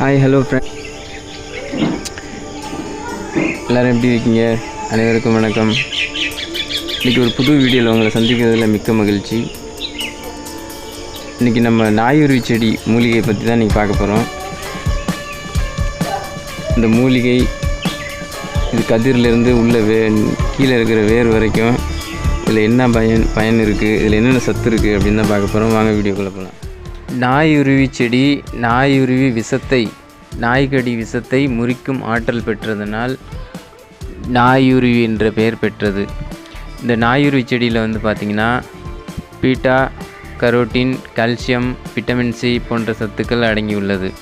Hi hello friend எல்லோரும் எப்படி இருக்கீங்க? அனைவருக்கும் வணக்கம். இன்றைக்கி ஒரு புது வீடியோவில் உங்களை சந்திக்கிறதுல மிக்க மகிழ்ச்சி. இன்றைக்கி நம்ம நாயுருவி செடி மூலிகையை பற்றி தான் இன்றைக்கி பார்க்க போகிறோம் இந்த மூலிகை இது கதிரிலேருந்து உள்ள வே கீழே இருக்கிற வேர் வரைக்கும் இதில் என்ன பயன் பயன் இருக்குது இதில் என்னென்ன சத்து இருக்குது அப்படின்னு தான் பார்க்க போகிறோம் வாங்க வீடியோக்குள்ளே போகலாம் நாயுருவி செடி நாயுருவி விஷத்தை நாய்கடி விஷத்தை முறிக்கும் ஆற்றல் பெற்றதனால் நாயுருவி என்ற பெயர் பெற்றது. இந்த நாயுருவி செடியில் வந்து பார்த்திங்கன்னா beta carotene calcium vitamin C போன்ற சத்துக்கள் அடங்கியுள்ளது.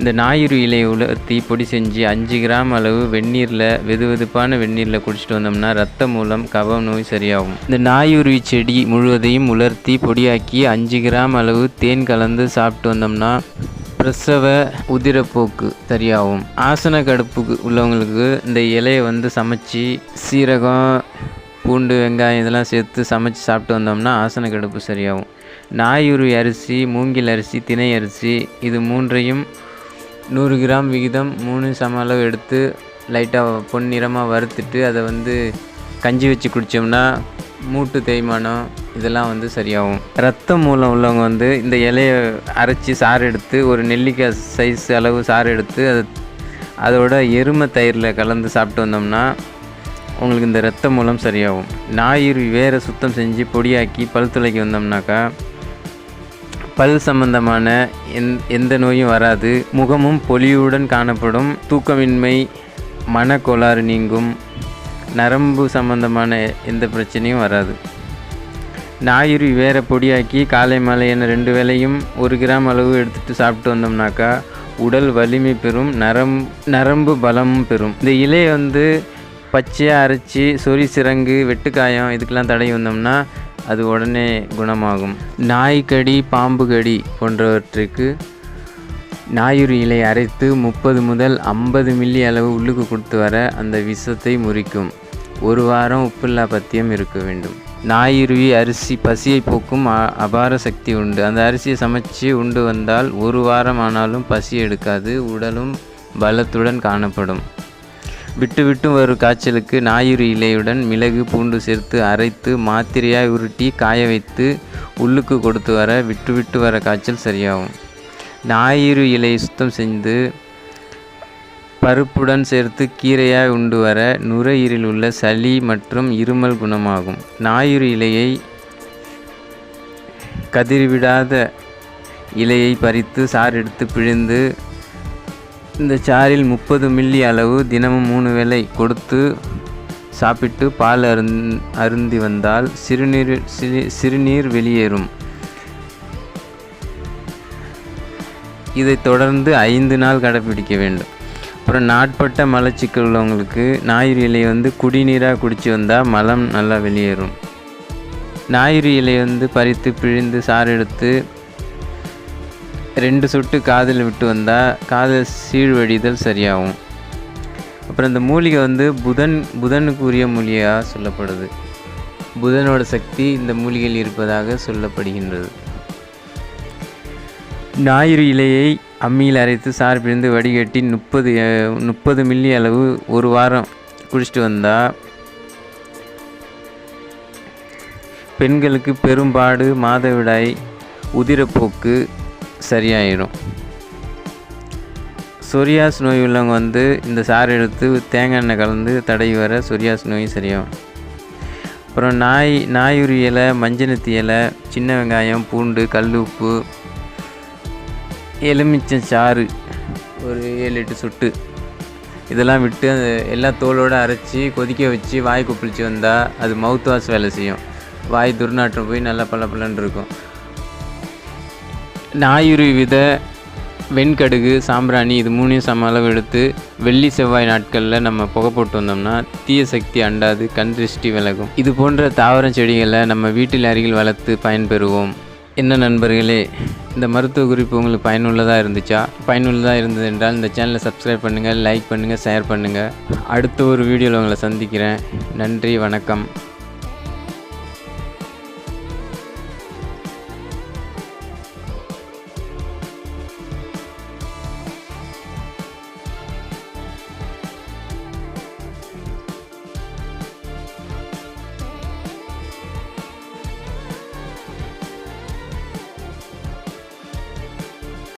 இந்த ஞாயிறு இலையை உலர்த்தி பொடி செஞ்சு அஞ்சு கிராம் அளவு வெந்நீரில் வெது வெதுப்பான வெந்நீரில் குடிச்சிட்டு வந்தோம்னா ரத்த மூலம் கப நோய் சரியாகும். இந்த நாயுருவி செடி முழுவதையும் உலர்த்தி பொடியாக்கி அஞ்சு கிராம் அளவு தேன் கலந்து சாப்பிட்டு வந்தோம்னா பிரசவ உதிரப்போக்கு சரியாகும். ஆசன கடுப்புக்கு உள்ளவங்களுக்கு இந்த இலையை வந்து சமைச்சு சீரகம் பூண்டு வெங்காயம் இதெல்லாம் சேர்த்து சமைச்சு சாப்பிட்டு வந்தோம்னா ஆசன கடுப்பு சரியாகும். நாயுருவி அரிசி மூங்கில் அரிசி திணை அரிசி இது மூன்றையும் நூறு கிராம் விகிதம் மூணு சம அளவு எடுத்து லைட்டாக பொன்னிறமாக வறுத்துட்டு அதை வந்து கஞ்சி வச்சு குடித்தோம்னா மூட்டு தேய்மானம் இதெல்லாம் வந்து சரியாகும். ரத்தம் மூலம் உள்ளவங்க வந்து இந்த இலையை அரைச்சி சாறு எடுத்து ஒரு நெல்லிக்காய் சைஸ் அளவு சாறு எடுத்து அதை அதோட எருமை தயிரில் கலந்து சாப்பிட்டு வந்தோம்னா உங்களுக்கு இந்த ரத்த மூலம் சரியாகும். ஞாயிறு வேறு சுத்தம் செஞ்சு பொடியாக்கி பல் துளைக்கு வந்தோம்னாக்கா பல் சம்பந்தமான எந் எந்த நோயும் வராது. முகமும் பொலியுடன் காணப்படும். தூக்கமின்மை மனக்கோளாறு நீங்கும். நரம்பு சம்பந்தமான எந்த பிரச்சனையும் வராது. ஞாயிறு வேற பொடியாக்கி காலை மாலை என ரெண்டு வேளையும் ஒரு கிராம் அளவு எடுத்துகிட்டு சாப்பிட்டு வந்தோம்னாக்கா உடல் வலிமை பெறும் நரம் நரம்பு பலமும் பெறும். இந்த இலையை வந்து பச்சையாக அரைச்சி சொறி சிறங்கு வெட்டுக்காயம் இதுக்கெல்லாம் தடவி வந்தோம்னா அது உடனே குணமாகும். நாய்க்கடி பாம்பு கடி போன்றவற்றுக்கு நாயுறு இலை அரைத்து முப்பது முதல் ஐம்பது மில்லி அளவு உள்ளுக்கு கொடுத்து வர அந்த விஷத்தை முறிக்கும். ஒரு வாரம் உப்பில்லா பத்தியம் இருக்க வேண்டும். நாயுருவி அரிசி பசியை போக்கும் அ- அபார சக்தி உண்டு. அந்த அரிசியை சமைச்சு உண்டு வந்தால் ஒரு வாரம் ஆனாலும் பசி எடுக்காது உடலும் பலத்துடன் காணப்படும். விட்டு விட்டு வரும் காய்ச்சலுக்கு ஞாயிறு இலையுடன் மிளகு பூண்டு சேர்த்து அரைத்து மாத்திரையாய் உருட்டி காய வைத்து உள்ளுக்கு கொடுத்து வர விட்டு விட்டு வர காய்ச்சல் சரியாகும். ஞாயிறு இலையை சுத்தம் செய்து பருப்புடன் சேர்த்து கீரையாய் உண்டு வர நுரையீரில் உள்ள சளி மற்றும் இருமல் குணமாகும். ஞாயிறு இலையை கதிர்விடாத இலையை பறித்து சாறு எடுத்து பிழிந்து இந்த சாறில் முப்பது மில்லி அளவு தினமும் மூணு வேளை கொடுத்து சாப்பிட்டு பால் அருந் அருந்தி வந்தால் சிறுநீர் சிறு சிறுநீர் வெளியேறும். இதை தொடர்ந்து ஐந்து நாள் கடைப்பிடிக்க வேண்டும். அப்புறம் நாட்பட்ட மலச்சிக்கல் உள்ளவங்களுக்கு ஞாயிறு இலை வந்து குடிநீராக குடிச்சு வந்தால் மலம் நல்லா வெளியேறும். ஞாயிறு இலையை வந்து பறித்து பிழிந்து சாறு எடுத்து ரெண்டு சொட்டு காதில் விட்டு வந்தால் காதல் சீழ்வடிதல் சரியாகும். அப்புறம் இந்த மூலிகை வந்து புதன் புதனுக்குரிய மூலிகையாக சொல்லப்படுது. புதனோட சக்தி இந்த மூலிகையில் இருப்பதாக சொல்லப்படுகின்றது. ஞாயிறு இலையை அம்மியில் அரைத்து சார் பிழிந்து வடிகட்டி முப்பது முப்பது மில்லி அளவு ஒரு வாரம் குடிச்சிட்டு வந்தால் பெண்களுக்கு பெரும்பாடு மாதவிடாய் உதிரப்போக்கு சரியாயிடும் சொரியாஸ் நோய் உள்ளவங்க வந்து இந்த சாறு எடுத்து தேங்காய் எண்ணெய் கலந்து தடவி வர சொரியாஸ் நோய் சரியாகும். அப்புறம் நாய் நாயுரி இலை மஞ்சனத்தி இலை சின்ன வெங்காயம் பூண்டு கல் உப்பு எலுமிச்சம் சாறு ஒரு ஏழு எட்டு சொட்டு. இதெல்லாம் விட்டு அந்த எல்லா தோலோடு அரைச்சி கொதிக்க வச்சு வாய் கொப்பளிச்சு வந்தால் அது மவுத் வாஷ் வேலை செய்யும். வாய் துர்நாற்றம் போய் நல்லா பல இருக்கும். ஞாயிறு வித வெண்கடுகு சாம்பிராணி இது மூணையும் சம அளவு எடுத்து வெள்ளி செவ்வாய் நாட்களில் நம்ம புகை போட்டு வந்தோம்னா தீய சக்தி அண்டாது கண் திருஷ்டி விலகும். இது போன்ற தாவரம் செடிகளை நம்ம வீட்டில் அருகில் வளர்த்து பயன்பெறுவோம். என்ன நண்பர்களே இந்த மருத்துவ குறிப்பு உங்களுக்கு பயனுள்ளதாக இருந்துச்சா? பயனுள்ளதாக இருந்தது என்றால் இந்த சேனலை சப்ஸ்கிரைப் பண்ணுங்கள் லைக் பண்ணுங்கள் ஷேர் பண்ணுங்கள் அடுத்த ஒரு வீடியோவில் உங்களை சந்திக்கிறேன். நன்றி வணக்கம்.